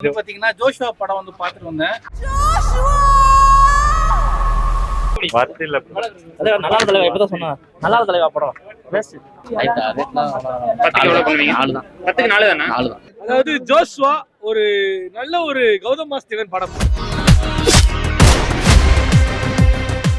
வந்து பாத்தீங்கன்னா ஜோஷுவா படம் வந்து பார்த்துட்டு வந்தேன் நல்லா தலைவா இப்பதான் சொன்னா நல்லா தலைவா படம். பெஸ்ட் பத்துக்கு நாலு தான். அதாவது ஜோஷ்வா ஒரு நல்ல ஒரு கௌதம் வாசுதேவன் படம்.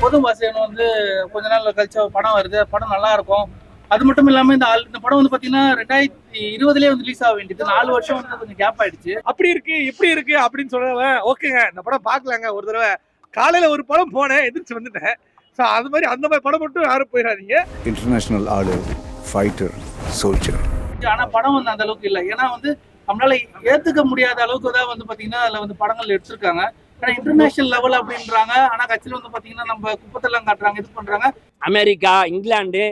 பொது வாசகன் வந்து கொஞ்ச நாள் கழிச்ச படம் வருது. படம் நல்லா இருக்கும். அது மட்டும் இல்லாம இந்த ஆள் இந்த படம் வந்து பாத்தீங்கன்னா ரெண்டாயிரத்தி இருபதுலயே வந்து ரிலீஸ் ஆக வேண்டியது. நாலு வருஷம் வந்து கொஞ்சம் கேப் ஆயிடுச்சு. அப்படி இருக்கு இப்படி இருக்கு அப்படின்னு சொல்றவன் ஓகேங்க இந்த படம் பார்க்கலாங்க. ஒரு தடவை காலையில ஒரு படம் போனேன் எதிர்த்து வந்துட்டேன். ஸோ அது மாதிரி அந்த மாதிரி படம் மட்டும் யாரும் போயிடாதீங்க. International order, fighter, soldier. ஆனா படம் வந்து அந்த அளவுக்கு இல்லை. ஏன்னா வந்து நம்மளால ஏத்துக்க முடியாத அளவுக்கு தான் வந்து பாத்தீங்கன்னா அதுல வந்து படங்கள் எடுத்திருக்காங்க. ஆனா இன்டர்நேஷனல் லெவல் அப்படின்றாங்க. ஆனா கட்சியில வந்து பாத்தீங்கன்னா நம்ம குப்பத்தெல்லாம் காட்டுறாங்க இது பண்றாங்க. அமெரிக்கா இங்கிலாந்து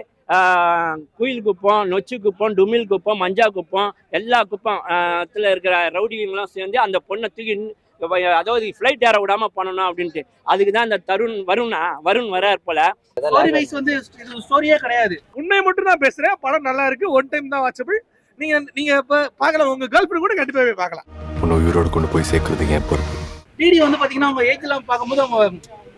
குயில் குப்பம் நொச்சு குப்பம் டுமில் குப்பம் மஞ்சா குப்பம் எல்லா குப்பம் த்துல இருக்கிற ரவுடிங்கெல்லாம் சேர்ந்து அந்த பொண்ணை தூக்கி அதாவது ஃப்ளைட் ஏற விடாம பண்ணணும் அப்படின்ட்டு. அதுக்கு தான் இந்த தருண் வருணா வருண் வரார் போல. வந்து இது ஸ்டோரியே கிடையாது. உண்மை மட்டும் தான் பேசுறேன். படம் நல்லா இருக்கு. ஒன் டைம் தான் வாட்சபிள் நீங்க நீங்க இப்ப பார்க்கலாம். உங்க கேர்ள் ஃபிரெண்ட் கூட கண்டிப்பா போய் பார்க்கலாம். உன்னை உயிரோடு கொண்டு போய் சேர்க்கறது என் பொறுப்பு? டிடி வந்து பாத்தீங்கன்னா அவங்க ஏஜ் எல்லாம் பார்க்கும்போது அவங்க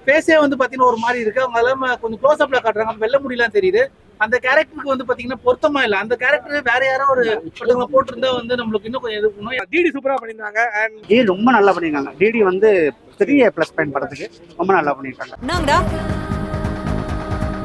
ஃபேஸே வந்து பாத்தீங்கன்னா ஒரு மாதிரி இருக்கு. அவங்க எல்லாம் கொஞ்சம் க்ளோஸ் அப்ல காட்டுறாங்க. வெள்ள முடியலாம் தெரியுது. அந்த கேரக்டருக்கு வந்து பாத்தீங்கன்னா பொருத்தமா இல்ல. அந்த கேரக்டர் வேற யாரோ ஒரு ஒருத்தவங்க போட்டிருந்தா வந்து நம்மளுக்கு இன்னும் கொஞ்சம் இது டிடி சூப்பரா பண்ணியிருந்தாங்க. அண்ட் டிடி ரொம்ப நல்லா பண்ணியிருக்காங்க. டிடி வந்து த்ரீ ஏ ப்ளஸ் பாயிண்ட் படத்துக்கு ரொம்ப நல்லா பண்ணியிருக்காங்க. என்னங்கடா?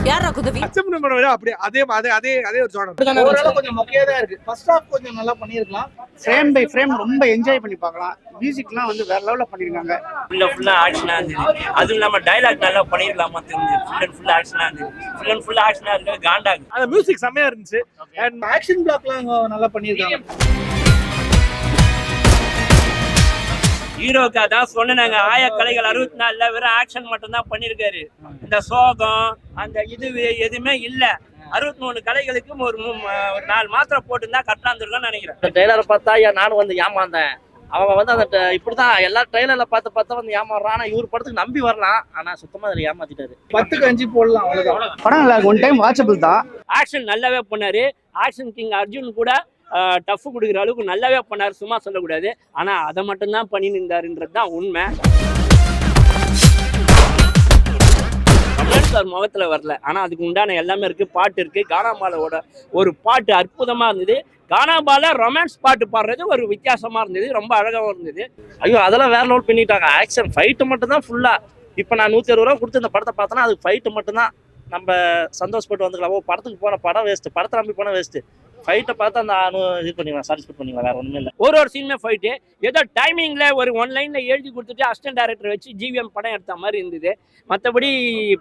யாரா குதவி? பண்ண விட அப்படியே அதே அதே அதே அதே ஒரு ஜோனர். ஓரளவு கொஞ்சம் மொக்கையா இருக்கு. ஃபர்ஸ்ட் ஹாஃப் கொஞ்சம் நல்லா பண்ணியிருக்கலாம். ஃப்ரேம் பை ஃப்ரேம் ரொம்ப என்ஜாய் பண்ணி பார்க்கலாம் மியூசிக்லாம் வந்து வேற லெவலில் பண்ணியிருக்காங்க ஃபுல்லாக ஃபுல்லாக ஆக்ஷனாக இருந்தது. அதுவும் இல்லாமல் டைலாக் நல்லா பண்ணிடலாமா தெரிஞ்சு. ஃபுல் அண்ட் ஃபுல் ஆக்ஷனாக இருந்தது. ஃபுல் அண்ட் ஃபுல் ஆக்ஷனாக இருக்கு காண்டாகு அந்த மியூசிக் செம்மையா இருந்துச்சு. அண்ட் ஆக்ஷன் பிளாக்லாம் நல்லா பண்ணியிருக்காங்க. ஹீரோக்கு அதான் சொன்னாங்க ஆய கலைகள் அறுபத்தி நாலுல வெறும் ஆக்ஷன் மட்டும் தான் பண்ணிருக்காரு இந்த சோகம் அந்த இது எதுவுமே இல்ல. அறுபத்தி மூணு கலைகளுக்கு ஒரு ஒரு நாலு மாத்திரை போட்டுருந்தா கரெக்டா இருந்திருக்கும்னு நினைக்கிறேன். இந்த ட்ரெய்லரை பார்த்தா ஏன் நானும் வந்து ஏமாந்தேன். அவங்க வந்து அந்த ட- இப்படிதான் எல்லா ட்ரெய்லர்ல பார்த்து பார்த்தா வந்து ஏமாறுறான். ஆனா இவர் படத்துக்கு நம்பி வரலாம். ஆனா சுத்தமா அதில் ஏமாத்திட்டாரு. பத்துக்கு அஞ்சு போடலாம் படம் நல்லா ஒன் டைம் வாட்சபிள் தான். ஆக்ஷன் நல்லாவே பண்ணாரு. ஆக்ஷன் கிங் அர்ஜுன் கூட டஃப் கொடுக்குற அளவுக்கு நல்லாவே பண்ணார் சும்மா சொல்லக்கூடாது. ஆனால் அதை மட்டும்தான் பண்ணின்னு இருந்தாருன்றது தான் உண்மை சார் முகத்தில் வரல. ஆனால் அதுக்கு உண்டான எல்லாமே இருக்குது பாட்டு இருக்குது கானாபாலோட ஒரு பாட்டு அற்புதமாக இருந்தது. கானாபால ரொமான்ஸ் பாட்டு பாடுறது ஒரு வித்தியாசமாக இருந்தது ரொம்ப அழகாகவும் இருந்தது. ஐயோ அதெல்லாம் வேற லோட் பண்ணிட்டாங்க. ஆக்ஷன் ஃபைட்டு மட்டும்தான் ஃபுல்லாக இப்போ நான் நூற்றி அறுபது ரூபா கொடுத்து இந்த படத்தை பார்த்தோன்னா அது ஃபைட்டு மட்டும்தான். நம்ம சந்தோஷப்பட்டு வந்துக்கலாம். ஓ படத்துக்கு போன படம் வேஸ்ட்டு படத்தை நம்பி போனால் வேஸ்ட்டு ஃபைட்டை பார்த்து அந்த அனு இது பண்ணிக்கலாம் சாட்டிஸ்ஃபைட் பண்ணிக்கலாம் வேற ஒன்றுமே இல்லை. ஒரு ஒரு சீனுமே ஃபைட்டு ஏதோ டைமிங்கில் ஒரு ஒன் லைனில் எழுதி கொடுத்துட்டு அசிஸ்டன்ட் டேரக்டர் வச்சு ஜிவிஎம் படம் எடுத்த மாதிரி இருந்தது. மற்றபடி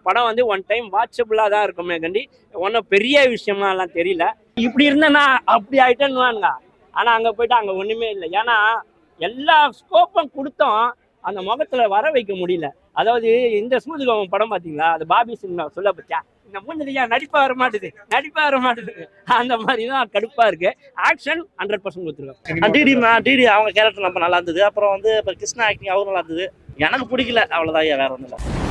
படம் வந்து ஒன் டைம் வாட்சபிளாக தான் இருக்குமே கண்டி. ஒன்றும் பெரிய விஷயமாலாம் தெரியல. இப்படி இருந்தேன்னா அப்படி ஆகிட்டேன்னு வாங்க ஆனால் அங்கே போயிட்டு அங்கே ஒன்றுமே இல்லை. ஏன்னா எல்லா ஸ்கோப்பும் கொடுத்தோம் அந்த முகத்தில் வர வைக்க முடியல. அதாவது இந்த சூதுகவன் படம் பார்த்தீங்களா அது பாபி சினிமா சொல்ல பத்தியா? இந்த மூஞ்சிலையா நடிப்பா வர மாட்டுது நடிப்பா வர மாட்டுது அந்த மாதிரி தான் கடுப்பாக இருக்கு ஆக்ஷன் ஹண்ட்ரட் பர்சன்ட் கொடுத்துருக்காங்க டிடி டிடி அவங்க கேரக்டர் நம்ம நல்லா இருந்தது. அப்புறம் வந்து இப்போ கிருஷ்ணா ஆக்டிங் அவரும் நல்லா இருந்தது. எனக்கு பிடிக்கல. அவ்வளோதான் வேற ஒன்றும் இல்லை.